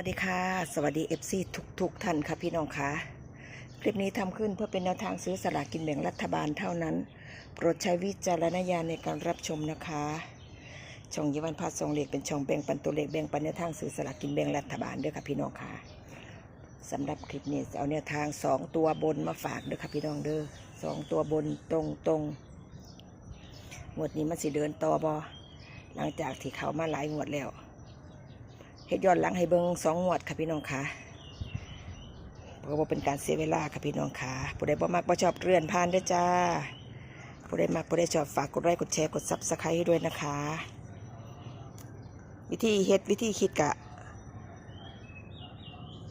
วัสดีค่ะ สวัสดี FC ทุกทุกท่านค่ะพี่น้องค่ะ คลิปนี้ทำขึ้นเพื่อเป็นแนวทางซื้อสลากกินแบ่งรัฐบาลเท่านั้น โปรดใช้วิจารณญาณในการรับชมนะคะ ช่องยวันพาสองเลขเป็นช่องแบ่งปันตัวเลขแบ่งปันแนวทางซื้อสลากกินแบ่งรัฐบาลด้วยค่ะพี่น้องค่ะสำหรับคลิปนี้เอาแนวทางสองตัวบนมาฝากเด้อค่ะพี่น้องเด้อสองตัวบนตรงตรงๆงวดนี้มันสิเดินต่อบอหลังจากที่เขามาหลายงวดแล้ว เฮ็ดย้อนหลังให้เบิงสองงวดค่ะพี่น้องค่ะเพราะว่าเป็นการเสียเวลาค่ะพี่น้องค่ะผู้ใดบ่มักบ่ชอบเลื่อนผ่านด้จ้าผู้ใดมักผู้ใดชอบฝากกดไลค์กดแชร์กดซับสไครต์ให้ด้วยนะคะ วิธีเฮ็ดวิธีคิดกะ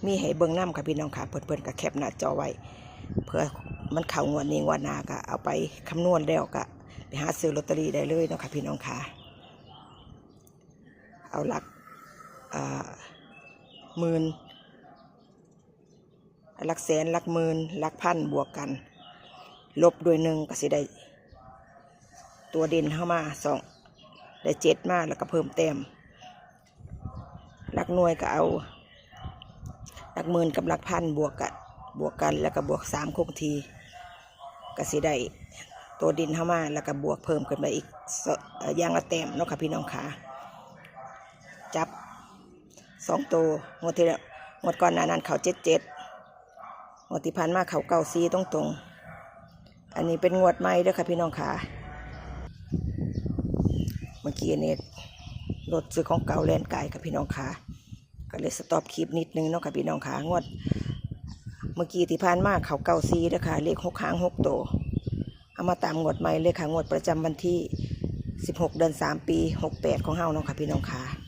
มีให้เบิ่งน้ำค่ะพี่น้องค่ะเพิ่นๆก็แคปหน้าจอไว้ เพื่อมันเข้างวดนี้งวดหน้าก็เอาไปคำนวณแล้วก็ไปหาซื้อลอตเตอรี่ได้เลยเนาะค่ะพี่น้องค่ะ เอาหลัก หมื่นหลักแสนหลักหมื่นหลักพันบวกกัน ลบด้วยหนึ่งก็สิได้ ตัวเด่นเข้ามาสองได้เจ็ดมาแล้วก็เพิ่มแต้มหลักหน่วยก็เอาหลักหมื่นกับหลักพันบวกกันบวกกันแล้วก็บวกสามคงทีก็สิได้ตัวดินเข้ามาแล้วก็บวกเพิ่มขึ้นไปอีกอย่างละแต้มเนาะค่ะพี่น้องค่ะจับ สองตัวงวดที่แล้วงวดก่อนหน้านั้นเขาเจ็ดเจ็ดงวดที่ผ่านมาเขาเก้าซีตรงตรงอันนี้เป็นงวดใหม่ด้อค่ะพี่น้องค่ะเมื่อกี้เนี่ยรถซื้อของเก่าแลนไก่ค่ะพี่น้องค่ะก็เลยสต็อปคลิปนิดนึงเนาะค่ะพี่น้องค่ะงวด เมื่อกี้ที่ผ่านมาเขาเก้าซีด้อค่ะเลขหกหางหกตัวเอามาตามงวดใหม่เลยค่ะงวดประจำวันที่ 16 เดือน 3 ปี 68 ของเฮาเนาะค่ะพี่น้องค่ะ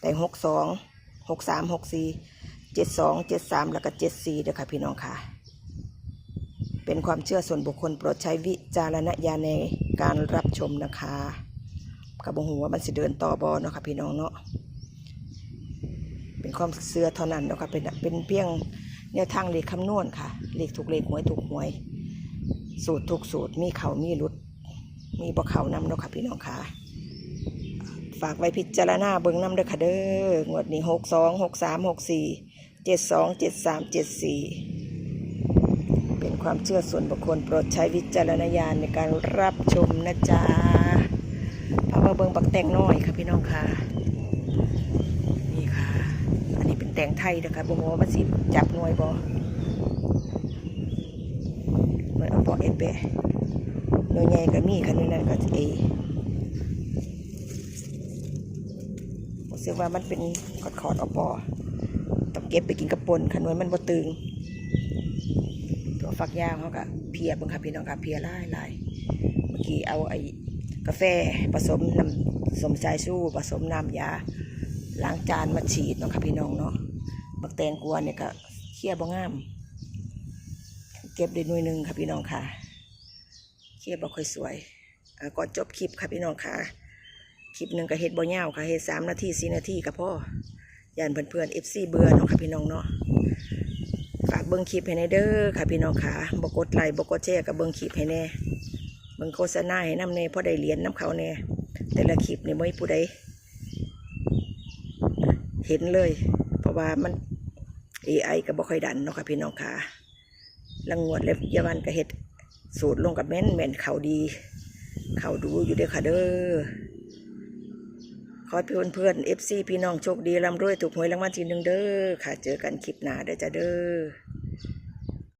แต่หกสองหกสามหกสี่เจ็ดสองเจ็ดสามแล้วก็เจ็ดสี่เด้อค่ะพี่น้องค่ะ เป็นความเชื่อส่วนบุคคลโปรดใช้วิจารณญาณในการรับชมนะคะกับบงหัวามันสิเดินต่อบอเนาะค่ะพี่น้องเนาะเป็นความเชื่อเท่านั้นเนาะค่ะเป็นเป็นเพียงแนวทางเลขคำนวณค่ะ เลขถูกเลขหวยถูกหวย สูตรถูกสูตรมีเขามีรุด มีบ่เขานำเนาะค่ะพี่น้องค่ะ ฝากไว้พิจารณาเบิ่งน้ำเด้อค่ะเด้องวดนี้หกสองหกสามหกสี่เจ็ดสองเจ็ดสามเจ็ดสี่เป็นความเชื่อส่วนบุคคลโปรดใช้วิจารณญาณในการรับชมนะจ๊ะพามาเบิ่งบักแต่งน้อยค่ะพี่น้องค่ะนี่ค่ะ อันนี้เป็นแต่งไทยนะคะบ่งว่าสิจับหน่วยบ่เหมือนเอาปอเอเปะหน่วยใหญ่ก็มีค่ะหน่วยนั้นก็เอ สึกว่ามันเป็นขอดขอดอปอต้องเก็บไปกินกระปนขนวยมันบ่ตึง ตัวฝักยาวเขาก็เพียบังคับพี่น้องค่ะเพียหลายลายเมื่อกี้เอาไอ้กาแฟผสมน้ำสมสายสู้ผสมน้ำยาล้างจานมาฉีดเนาะค่ะพี่น้องเนาะบักแตงกวนเนี่ยก็เคี่ยบ่งาม เก็บได้หน่วยหนึ่งค่ะพี่น้องค่ะ เคี่ยบ่ค่อยสวยก่อนจบคลิปค่ะพี่น้องค่ะ คลิปหนึ่งก็เฮ็ดบ่ยาวค่ะเฮ็ดสามนาทีสี่นาทีก็พอย่านเพื่อนๆ FC เบื่อเนาะค่ะพี่น้องเนาะฝากเบิ่งคลิปให้แน่เด้อค่ะพี่น้องค่ะบกดไลค์บกดแชร์ก็เบิ่งคลิปให้แน่เบิ่งโฆษณาให้นํแน่พอได้เหรียญนํเขาแน่แต่ละคลิปนี่บ่มีผู้ใดเห็นเลย เพราะว่ามัน AI ก็บ่ค่อยดันเนาะค่ะพี่น้องค่ะลังงวดแล้วยาวันก็เฮ็ดสูตรลงกับแม่นแม่นเขาดี เขาดูอยู่เด้อค่ะเด้อ ขอเพื่อนเพื่อนเอฟซีพี่น้องโชคดีร่ำรวยถูกหวยรางวัลที่หนึ่งเด้อค่ะ เจอกันคลิปหน้าเด้อจ้าเด้อ